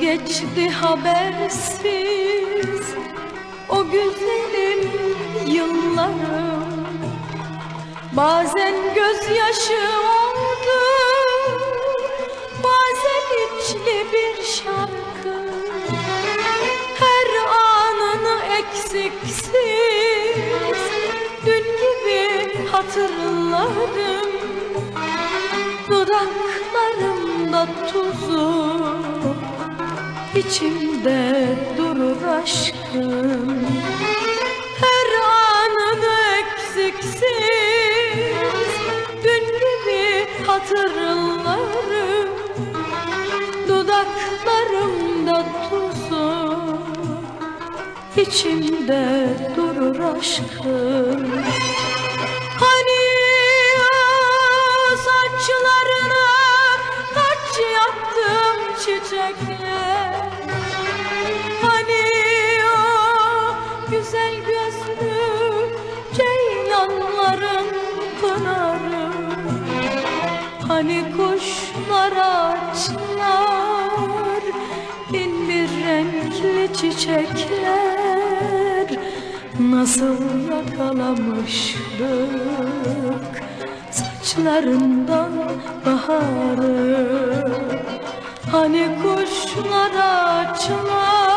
geçti habersiz o güzelim yıllarım Bazen gözyaşı oldu Bazen içli bir şarkı. Her anını eksiksiz Dün gibi hatırladım. Dudaklarımda tuzu içimde durur aşkım. Her anını eksiksiz. Dün gibi hatırlarım. Dudaklarımda tuzu. İçimde durur aşkım gözlü ceylanların pınarı. Hani kuşlar açlar bin bir renkli çiçekler. Nasıl yakalamıştık saçlarından baharı. Hani kuşlar açlar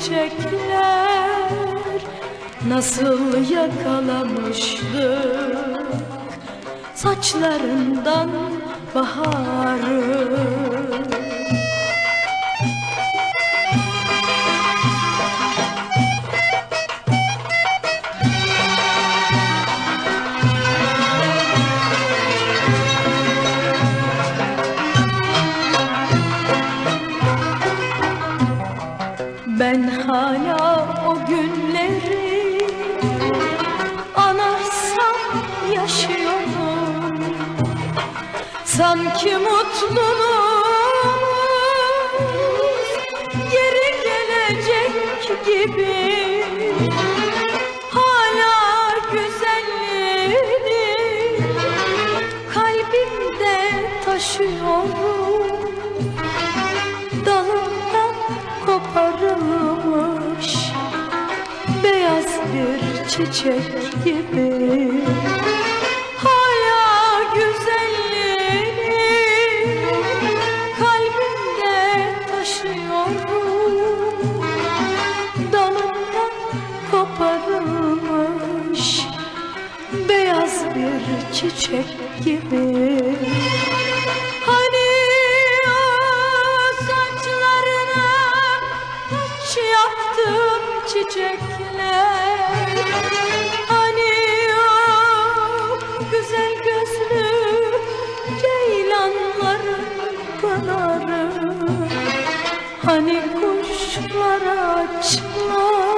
çiçekler Nasıl yakalamıştık saçlarından baharı hala o günleri anarsam yaşıyorum Sanki mutluluğumuz geri gelecek gibi. Hala güzelliğini kalbimde taşıyorum. Dalından koparılmış bir çiçek gibi. Hala güzelliğini kalbimde taşıyorum. Dalından koparılmış beyaz bir çiçek gibi Hani o güzel gözlü ceylanların pınarı Hani kuşlar açlar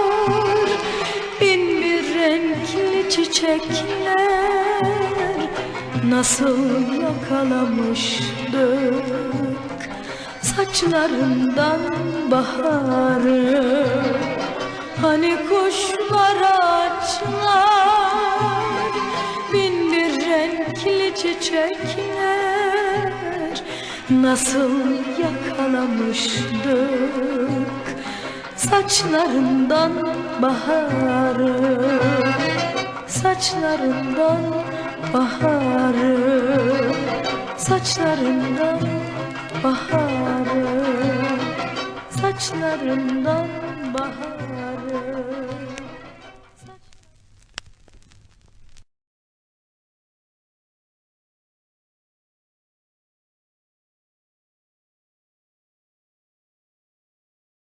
bin bir renkli çiçekler. Nasıl yakalamıştık saçlarından baharı Hani kuşlar açlar bin bir renkli çiçekler. Nasıl yakalamıştık saçlarından baharı Saçlarından baharı Saçlarından baharı Saçlarından baharı Father.